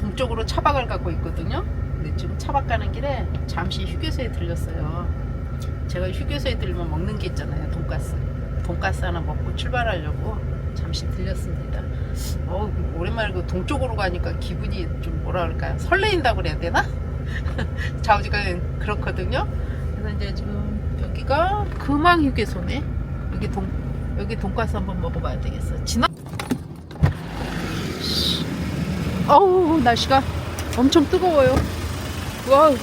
동쪽으로 차박을 가고 있거든요. 근데 지금 차박 가는 길에 잠시 휴게소에 들렸어요. 제가 휴게소에 들리면 먹는 게 있잖아요. 돈가스. 돈가스 하나 먹고 출발하려고 잠시 들렸습니다. 어, 오랜만에 그 동쪽으로 가니까 기분이 좀 뭐라 그럴까요? 설레인다고 그래야 되나? 좌우지간 그렇거든요. 그래서 이제 지금 여기가 금왕 휴게소네. 여기 돈 여기 돈가스 한번 먹어봐야 되겠어. 지나 어우 날씨가 엄청 뜨거워요. 와우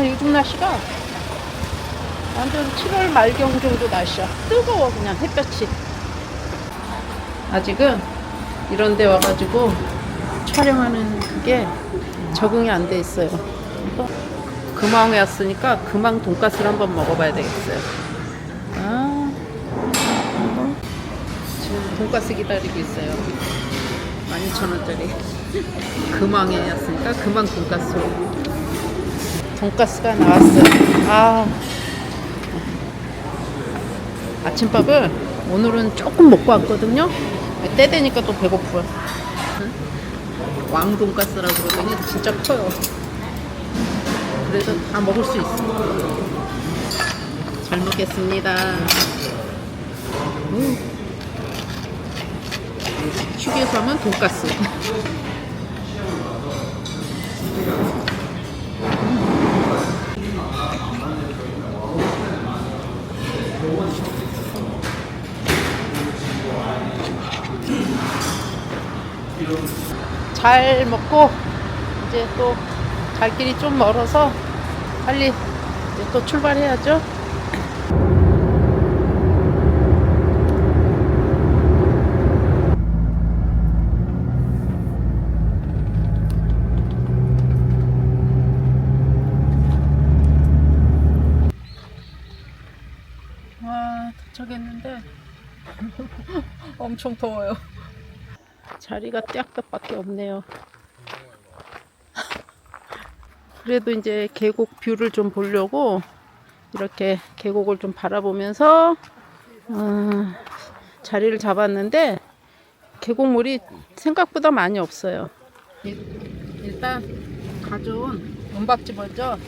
요즘 날씨가 완전 7월 말경 정도 날씨야. 뜨거워 그냥 햇볕이. 아직은 이런 데 와가지고 촬영하는 그게 적응이 안 돼 있어요. 금왕에 왔으니까 금왕 돈가스를 한번 먹어봐야 되겠어요. 아, 지금 돈가스 기다리고 있어요. 12,000원짜리. 금왕에 왔으니까 금왕 돈가스. 돈가스가 나왔어요. 아. 아침밥을 오늘은 조금 먹고 왔거든요. 때 되니까 또 배고프요. 왕 돈가스라고 그러더니 진짜 커요. 그래서 다 먹을 수 있어. 잘 먹겠습니다. 음. 휴게소 하면 돈가스. 잘 먹고 이제 또 갈 길이 좀 멀어서 빨리 또 출발해야죠. 와 도착했는데 엄청 더워요. 자리가 떼약볕밖에 없네요. 그래도 이제 계곡 뷰를 좀 보려고 이렇게 계곡을 좀 바라보면서 어, 자리를 잡았는데 계곡물이 생각보다 많이 없어요. 일- 일단 가져온 은박지 먼저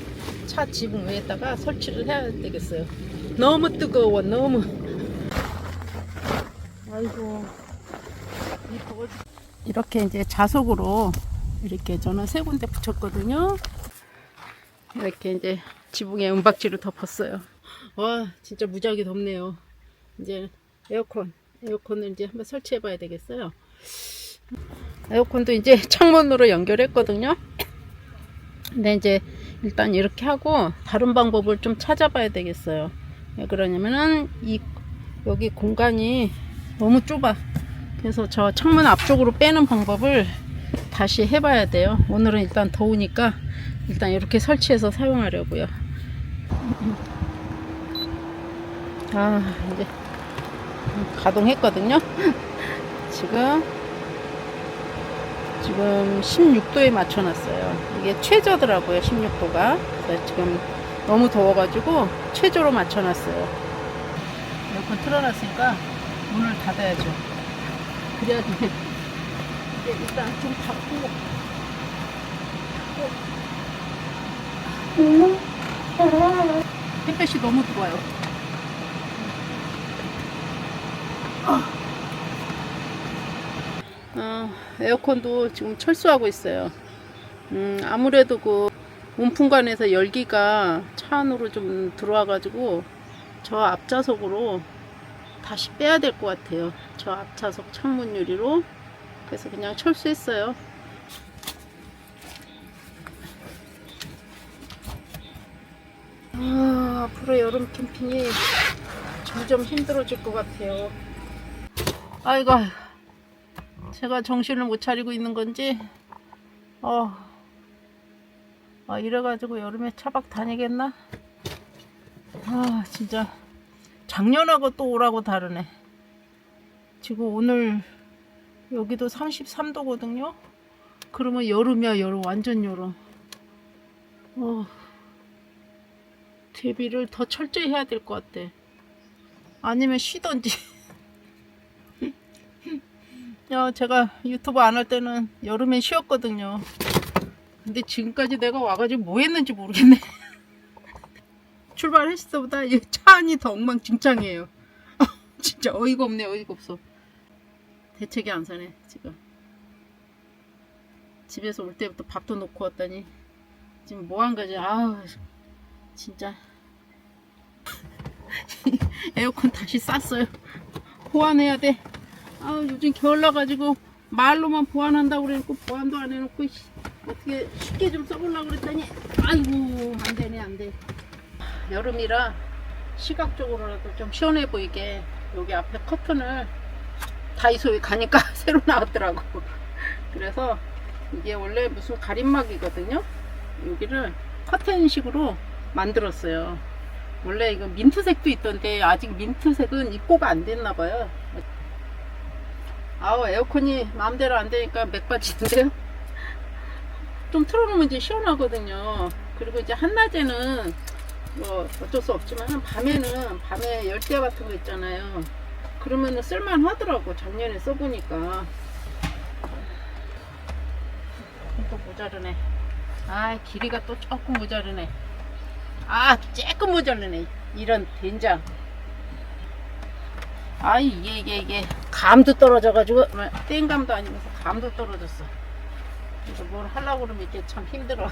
차 지붕 위에다가 설치를 해야 되겠어요. 너무 뜨거워, 너무. 아이고. 이렇게 이제 자석으로 이렇게 저는 세 군데 붙였거든요. 이렇게 이제 지붕에 은박지를 덮었어요. 와, 진짜 무지하게 덥네요. 이제 에어컨, 에어컨을 이제 한번 설치해 봐야 되겠어요. 에어컨도 이제 창문으로 연결했거든요. 근데 이제 일단 이렇게 하고 다른 방법을 좀 찾아봐야 되겠어요. 왜 그러냐면은 이 여기 공간이 너무 좁아. 그래서 저 창문 앞쪽으로 빼는 방법을 다시 해봐야 돼요. 오늘은 일단 더우니까 일단 이렇게 설치해서 사용하려고요. 아 이제 가동했거든요. 지금 지금 16도에 맞춰놨어요. 이게 최저더라고요. 16도가. 그래서 지금 너무 더워가지고 최저로 맞춰놨어요. 에어컨 틀어놨으니까 문을 닫아야죠. 그래야지 이제 일단 좀 닫고 햇볕이 너무 들어와요. 어, 에어컨도 지금 철수하고 있어요. 음, 아무래도 그 온풍관에서 열기가 차 안으로 좀 들어와가지고 저 앞좌석으로 다시 빼야 될 것 같아요. 저 앞좌석 창문 유리로. 그래서 그냥 철수했어요. 아, 앞으로 여름 캠핑이 점점 힘들어질 것 같아요. 아이고, 제가 정신을 못 차리고 있는 건지, 어, 아, 이래가지고 여름에 차박 다니겠나? 아, 진짜. 작년하고 또 오라고 다르네. 지금 오늘 여기도 33도거든요. 그러면 여름이야, 여름. 완전 여름. 어, 대비를 더 철저히 해야 될 것 같아. 아니면 쉬던지. 야, 제가 유튜브 안 할 때는 여름에 쉬었거든요. 근데 지금까지 내가 와가지고 뭐 했는지 모르겠네. 출발했을 때보다 이차 안이 더 엉망진창이에요. 진짜 어이가 없네, 어이가 없어. 대책이 안 사네, 지금. 집에서 올 때부터 밥도 놓고 왔더니 지금 뭐 한 거지? 아우, 진짜. 에어컨 다시 쌌어요. 보완해야 돼. 아우, 요즘 겨울 나가지고 말로만 보완한다고 그래놓고 보완도 안 해놓고 씨, 어떻게 쉽게 좀 써보려고 그랬더니 아이고 안 되네 안 돼. 여름이라 시각적으로라도 좀 시원해 보이게 여기 앞에 커튼을 다이소에 가니까 새로 나왔더라고. 그래서 이게 원래 무슨 가림막이거든요. 여기를 커튼식으로 만들었어요. 원래 이거 민트색도 있던데 아직 민트색은 입고가 안 됐나 봐요. 아우 에어컨이 마음대로 안 되니까 맥빠지는데요. 좀 틀어놓으면 이제 시원하거든요. 그리고 이제 한낮에는 뭐 어쩔 수 없지만 밤에는 밤에 열대 같은 거 있잖아요. 그러면은 쓸만 하더라고 작년에 써보니까. 또 모자르네. 아 길이가 또 조금 모자르네. 아 조금 모자르네. 이런 된장. 아 이게 이게 이게 감도 떨어져 가지고 땡감도 아니면서 감도 떨어졌어. 그래서 뭘 하려고 그러면 이게 참 힘들어.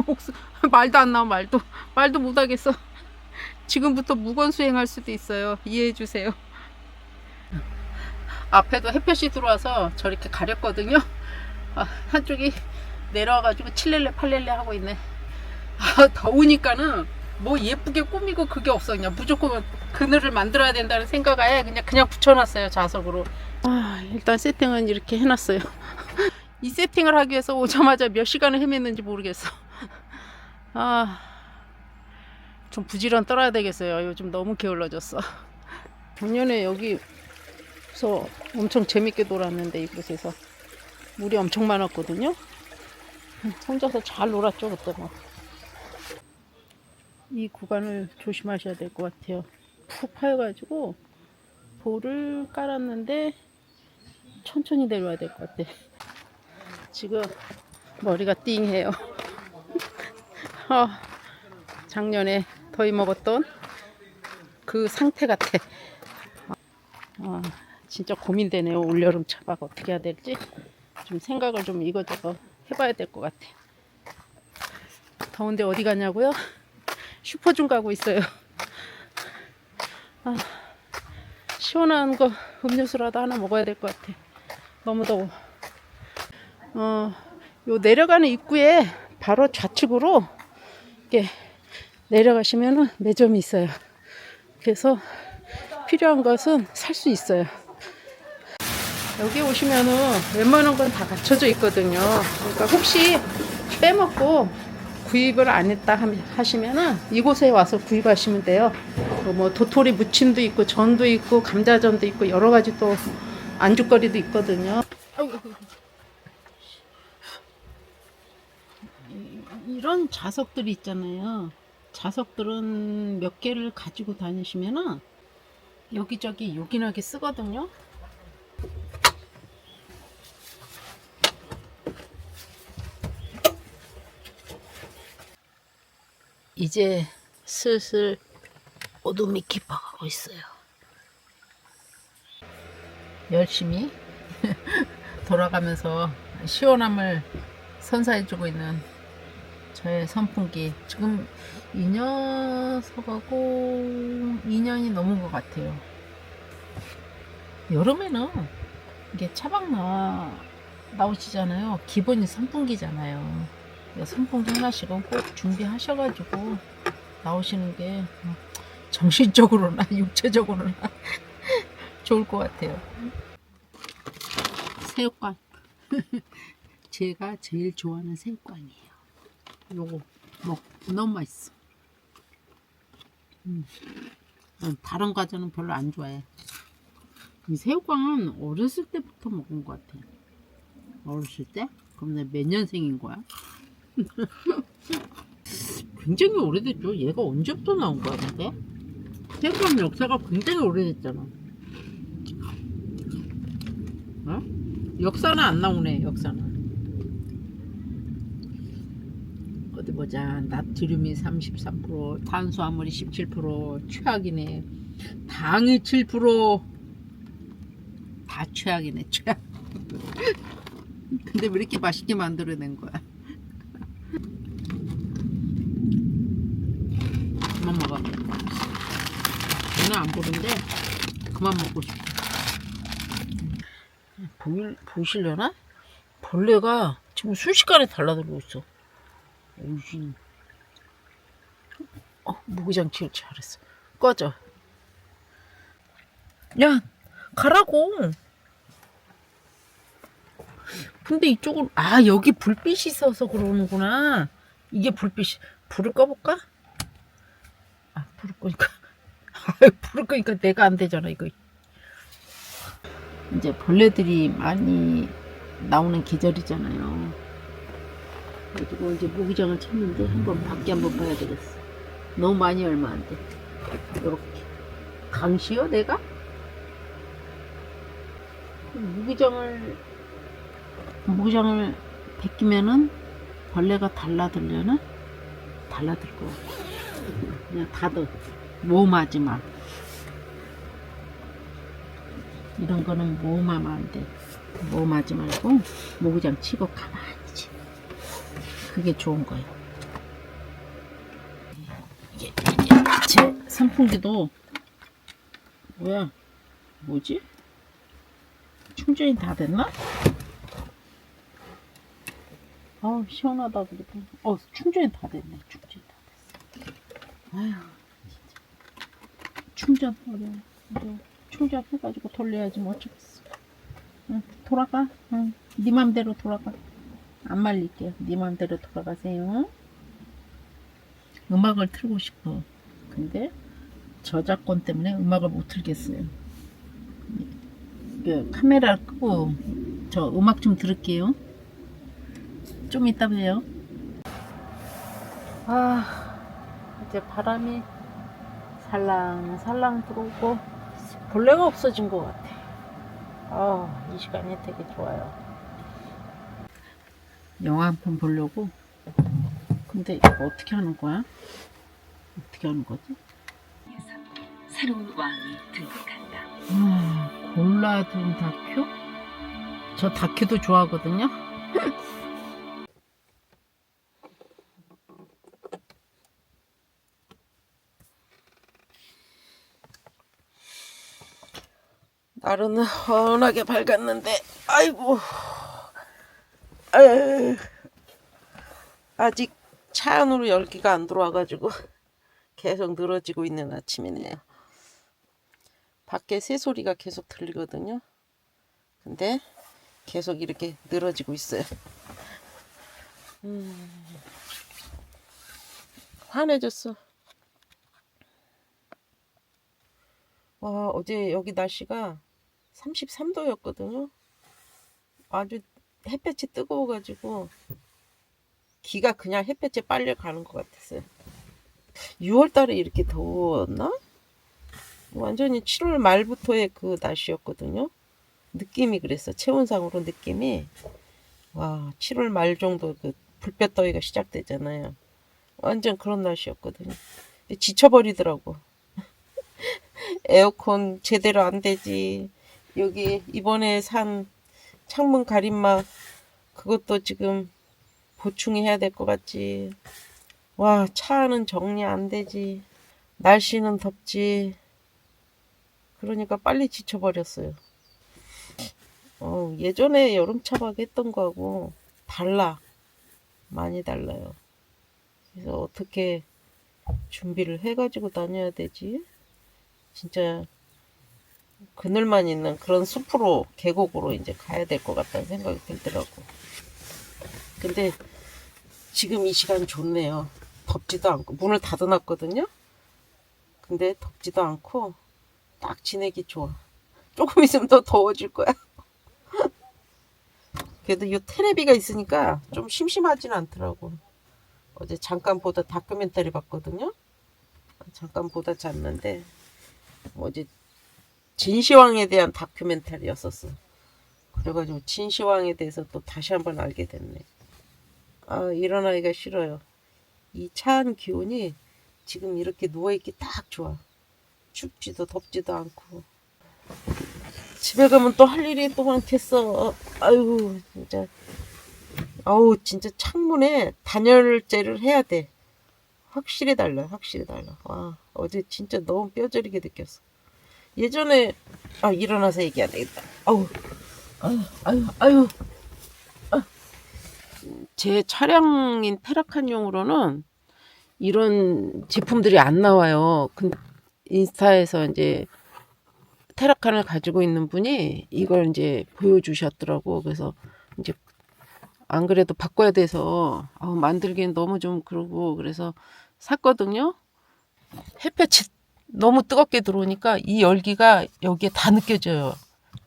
목소 말도 안 나와 말도 말도 못 하겠어. 지금부터 무건 수행할 수도 있어요. 이해해 주세요. 앞에도 햇볕이 들어와서 저렇게 가렸거든요. 아, 한쪽이 내려와가지고 칠렐레 팔렐레 하고 있네. 아, 더우니까는 뭐 예쁘게 꾸미고 그게 없어 그냥 무조건 그늘을 만들어야 된다는 생각에 그냥 그냥 붙여놨어요 자석으로. 아 일단 세팅은 이렇게 해놨어요. 이 세팅을 하기 위해서 오자마자 몇 시간을 헤맸는지 모르겠어. 아, 좀 부지런 떨어야 되겠어요. 요즘 너무 게을러졌어. 작년에 여기서 엄청 재밌게 놀았는데 이곳에서 물이 엄청 많았거든요. 혼자서 잘 놀았죠 그때 뭐. 이 구간을 조심하셔야 될 것 같아요. 푹 파여가지고 볼을 깔았는데 천천히 내려와야 될 것 같아. 지금 머리가 띵해요. 아, 작년에 더위 먹었던 그 상태 같아. 아, 진짜 고민되네요. 올여름 차박 어떻게 해야 될지 좀 생각을 좀 이거저거 해봐야 될 것 같아. 더운데 어디 가냐고요? 슈퍼 좀 가고 있어요. 아, 시원한 거 음료수라도 하나 먹어야 될 것 같아. 너무 더워. 어, 요 내려가는 입구에 바로 좌측으로 이렇게 내려가시면은 매점이 있어요. 그래서 필요한 것은 살 수 있어요. 여기 오시면은 웬만한 건 다 갖춰져 있거든요. 그러니까 혹시 빼먹고 구입을 안 했다 함- 하시면은 이곳에 와서 구입하시면 돼요. 어, 뭐 도토리 무침도 있고 전도 있고 감자전도 있고 여러 가지 또 안주거리도 있거든요. 이- 이런 자석들이 있잖아요. 자석들은 몇 개를 가지고 다니시면은 여기저기 요긴하게 쓰거든요. 이제 슬슬 어둠이 깊어가고 있어요. 열심히 돌아가면서 시원함을 선사해주고 있는 저의 선풍기. 지금 2년 서가고 2년이 넘은 것 같아요. 여름에는 이게 차박 나, 나오시잖아요. 기본이 선풍기잖아요. 선풍기 하나씩은 꼭 준비하셔가지고 나오시는 게 정신적으로나 육체적으로나 좋을 것 같아요. 새우관. 제가 제일 좋아하는 새우관이에요. 요거 먹 너무 맛있어. 음. 난 다른 과자는 별로 안 좋아해. 이 새우깡은 어렸을 때부터 먹은 것 같아. 어렸을 때? 그럼 내가 몇 년생인 거야? 굉장히 오래됐죠. 얘가 언제부터 나온 거야, 근데? 새우깡 역사가 굉장히 오래됐잖아. 어? 역사는 안 나오네, 역사는. 어디 보자. 나트륨이 33%, 탄수화물이 17%, 최악이네. 당이 7%. 다 최악이네, 최악. 근데 왜 이렇게 맛있게 만들어낸 거야? 그만 먹어. 오늘 안 보는데 그만 먹고 싶어. 보일, 보이시려나? 벌레가 지금 순식간에 달라들고 있어. 오이씨. 어, 무기장치를 잘했어. 꺼져. 야, 가라고. 근데 이쪽은, 아, 여기 불빛이 있어서 그러는구나. 이게 불빛이, 불을 꺼볼까? 아, 불을 끄니까. 아, 불을 끄니까 내가 안 되잖아, 이거. 이제 벌레들이 많이 나오는 계절이잖아요. 그리고 이제 모기장을 쳤는데 한번 밖에 한번 봐야 되겠어. 너무 많이 얼마 안 돼. 이렇게 강시요 내가? 모기장을 모기장을 벗기면은 벌레가 달라들려나? 달라들 거. 그냥 닫아. 모험하지 마. 이런 거는 모험하면 안 돼. 모험하지 말고 모기장 치고 가만히. 그게 좋은 거예요. 이게, 이게 제 선풍기도 뭐야? 뭐지? 충전이 다 됐나? 아우 시원하다 그래도. 어 충전이 다 됐네. 충전이 다 됐어. 아휴 진짜 충전 어려워. 충전해가지고 돌려야지 뭐 어쩌겠어. 응, 돌아가. 응, 네 맘대로 돌아가. 안 말릴게요. 네 맘대로 돌아가세요. 음악을 틀고 싶어. 근데 저작권 때문에 음악을 못 틀겠어요. 그 카메라 끄고 저 음악 좀 들을게요. 좀 이따 봬요. 아, 이제 바람이 살랑살랑 들어오고 벌레가 없어진 것 같아. 아, 이 시간이 되게 좋아요. 영화 한 편 보려고. 근데 이거 어떻게 하는 거야? 어떻게 하는 거지? 새로운 왕이 등극한다. 아, 골라둔 다큐? 저 다큐도 좋아하거든요. 날은 환하게 밝았는데, 아이고, 아직 차 안으로 열기가 안 들어와가지고 계속 늘어지고 있는 아침이네요. 밖에 새소리가 계속 들리거든요. 근데 계속 이렇게 늘어지고 있어요. 음, 환해졌어. 와, 어제 여기 날씨가 33도였거든요. 아주 햇볕이 뜨거워가지고 기가 그냥 햇볕에 빨려 가는 것 같았어요. 6월 달에 이렇게 더웠나? 완전히 7월 말부터의 그 날씨였거든요. 느낌이 그랬어. 체온상으로 느낌이 와 7월 말 정도 그 불볕 더위가 시작되잖아요. 완전 그런 날씨였거든요. 지쳐버리더라고. 에어컨 제대로 안 되지. 여기 이번에 산 창문 가림막 그것도 지금 보충해야 될 것 같지. 와 차는 정리 안 되지. 날씨는 덥지. 그러니까 빨리 지쳐버렸어요. 어, 예전에 여름 차박 했던 거하고 달라. 많이 달라요. 그래서 어떻게 준비를 해가지고 다녀야 되지? 진짜 그늘만 있는 그런 숲으로 계곡으로 이제 가야 될 것 같다는 생각이 들더라고. 근데 지금 이 시간 좋네요. 덥지도 않고 문을 닫아놨거든요. 근데 덥지도 않고 딱 지내기 좋아. 조금 있으면 더 더워질 거야. 그래도 이 테레비가 있으니까 좀 심심하진 않더라고. 어제 잠깐 보다 다큐멘터리 봤거든요. 잠깐 보다 잤는데 어제 진시황에 대한 다큐멘터리였었어. 그래가지고 진시황에 대해서 또 다시 한번 알게 됐네. 아 일어나기가 싫어요. 이 차한 기온이 지금 이렇게 누워있기 딱 좋아. 춥지도 덥지도 않고. 집에 가면 또 할 일이 또 많겠어. 아유, 진짜. 아우, 진짜 창문에 단열재를 해야 돼. 확실히 달라, 확실히 달라. 와, 어제 진짜 너무 뼈저리게 느꼈어. 예전에, 아, 일어나서 얘기해야 되겠다. 아우, 아유, 아유, 아유. 아. 제 차량인 테라칸용으로는 이런 제품들이 안 나와요. 근 인스타에서 이제 테라칸을 가지고 있는 분이 이걸 이제 보여주셨더라고. 그래서 이제 안 그래도 바꿔야 돼서 아, 만들기엔 너무 좀 그러고 그래서 샀거든요. 햇볕이 너무 뜨겁게 들어오니까 이 열기가 여기에 다 느껴져요.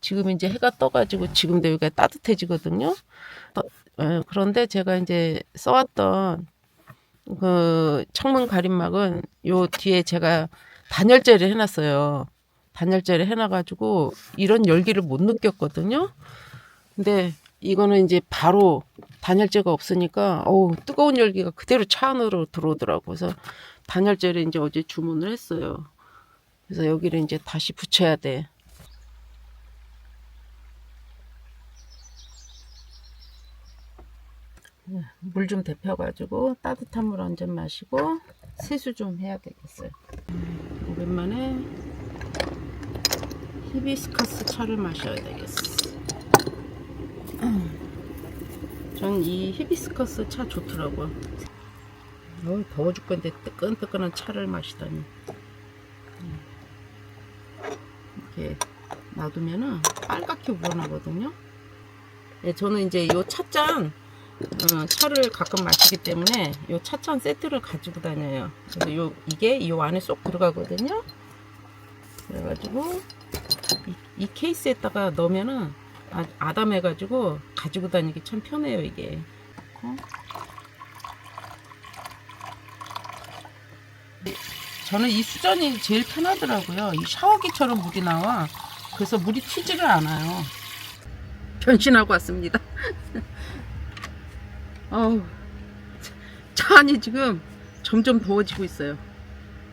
지금 이제 해가 떠가지고 지금도 여기가 따뜻해지거든요. 어, 어, 그런데 제가 이제 써왔던 그 창문 가림막은 요 뒤에 제가 단열재를 해놨어요. 단열재를 해놔가지고 이런 열기를 못 느꼈거든요. 근데 이거는 이제 바로 단열재가 없으니까 어우 뜨거운 열기가 그대로 차 안으로 들어오더라고. 그래서 단열재를 이제 어제 주문을 했어요. 그래서 여기를 이제 다시 붙여야 돼. 물 좀 데펴가지고 따뜻한 물 한 잔 마시고 세수 좀 해야 되겠어요. 음, 오랜만에 히비스커스 차를 마셔야 되겠어. 전 이 히비스커스 차 좋더라고요. 어, 더워 죽겠는데 뜨끈뜨끈한 차를 마시다니. 음. 이렇게 놔두면은 빨갛게 우러나거든요. 네, 저는 이제 요 찻잔 어, 차를 가끔 마시기 때문에 요 차찬 세트를 가지고 다녀요. 그래서 요 이게 요 안에 쏙 들어가거든요. 그래가지고 이, 이 케이스에다가 넣으면은 아, 아담해가지고 가지고 다니기 참 편해요 이게. 어? 저는 이 수전이 제일 편하더라고요. 이 샤워기처럼 물이 나와. 그래서 물이 튀지를 않아요. 변신하고 왔습니다. 어우, 차 안이 지금 점점 더워지고 있어요.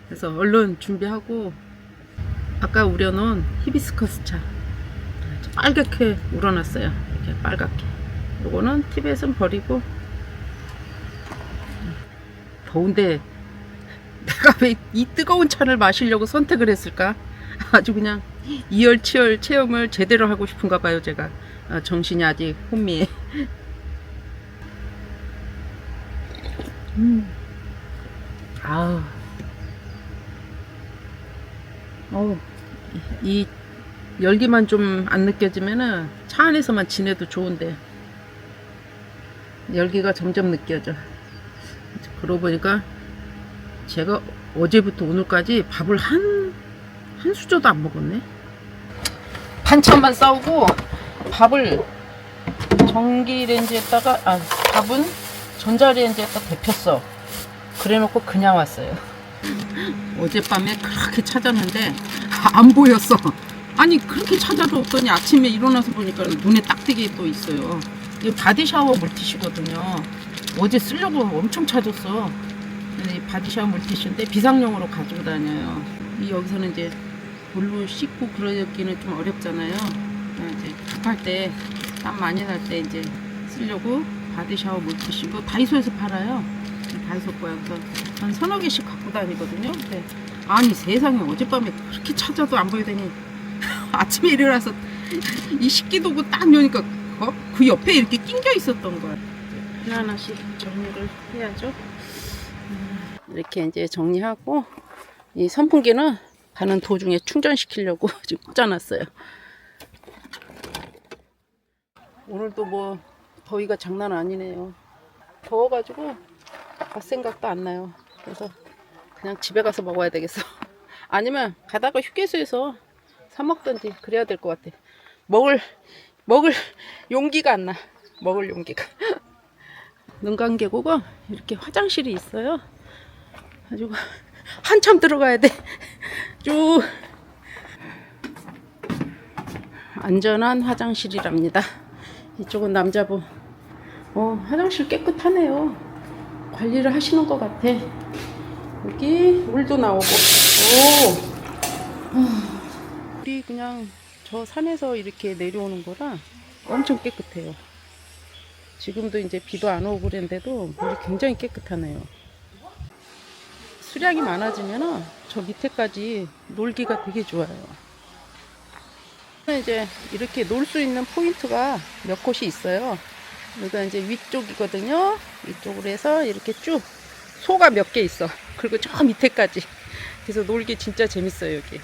그래서 얼른 준비하고 아까 우려놓은 히비스커스 차 빨갛게 우러났어요. 이렇게 빨갛게. 요거는 팁에선 버리고 더운데 내가 왜 이 뜨거운 차를 마시려고 선택을 했을까? 아주 그냥 이열치열 체험을 제대로 하고 싶은가 봐요, 제가. 아, 정신이 아직 혼미해. 음. 어우. 이, 이 열기만 좀 안 느껴지면은 차 안에서만 지내도 좋은데 열기가 점점 느껴져. 그러고 보니까 제가 어제부터 오늘까지 밥을 한, 한 수저도 안 먹었네. 반찬만 싸우고 밥을 전기레인지에다가, 아, 밥은 전자레인지에다 데폈어. 그래 놓고 그냥 왔어요. 어젯밤에 그렇게 찾았는데 안 보였어. 아니 그렇게 찾아도 없더니 아침에 일어나서 보니까 눈에 딱 띄게 또 있어요. 이거 바디샤워 물티슈거든요. 어제 쓰려고 엄청 찾았어. 바디샤워 물티슈인데 비상용으로 가지고 다녀요. 이 여기서는 이제 물로 씻고 그러기는 좀 어렵잖아요. 이제 급할 때 땀 많이 날 때 이제 쓰려고 바디샤워 물티슈고 다이소에서 팔아요. 다이소 거야. 그래서 한 서너 개씩 갖고 다니거든요. 근데 아니 세상에 어젯밤에 그렇게 찾아도 안 보이더니 아침에 일어나서 이 식기도구 딱 여니까 어? 그 옆에 이렇게 낑겨 있었던 거야. 하나하나씩 정리를 해야죠. 음, 이렇게 이제 정리하고 이 선풍기는 가는 도중에 충전시키려고 지금 꽂아놨어요. 오늘도 뭐 더위가 장난 아니네요. 더워가지고 갈 생각도 안 나요. 그래서 그냥 집에 가서 먹어야 되겠어. 아니면 가다가 휴게소에서 사 먹던지 그래야 될 것 같아. 먹을 먹을 용기가 안 나. 먹을 용기가. 능강 계곡은 이렇게 화장실이 있어요. 가지고 한참 들어가야 돼. 쭉 안전한 화장실이랍니다. 이쪽은 남자분. 어, 화장실 깨끗하네요. 관리를 하시는 것 같아. 여기 물도 나오고. 오. 아, 물이 그냥 저 산에서 이렇게 내려오는 거라 엄청 깨끗해요. 지금도 이제 비도 안 오고 그랬는데도 물이 굉장히 깨끗하네요. 수량이 많아지면 저 밑에까지 놀기가 되게 좋아요. 이제 이렇게 놀 수 있는 포인트가 몇 곳이 있어요. 여기가 이제 위쪽이거든요. 위쪽으로 해서 이렇게 쭉 소가 몇 개 있어. 그리고 저 밑에까지. 그래서 놀기 진짜 재밌어요, 여기.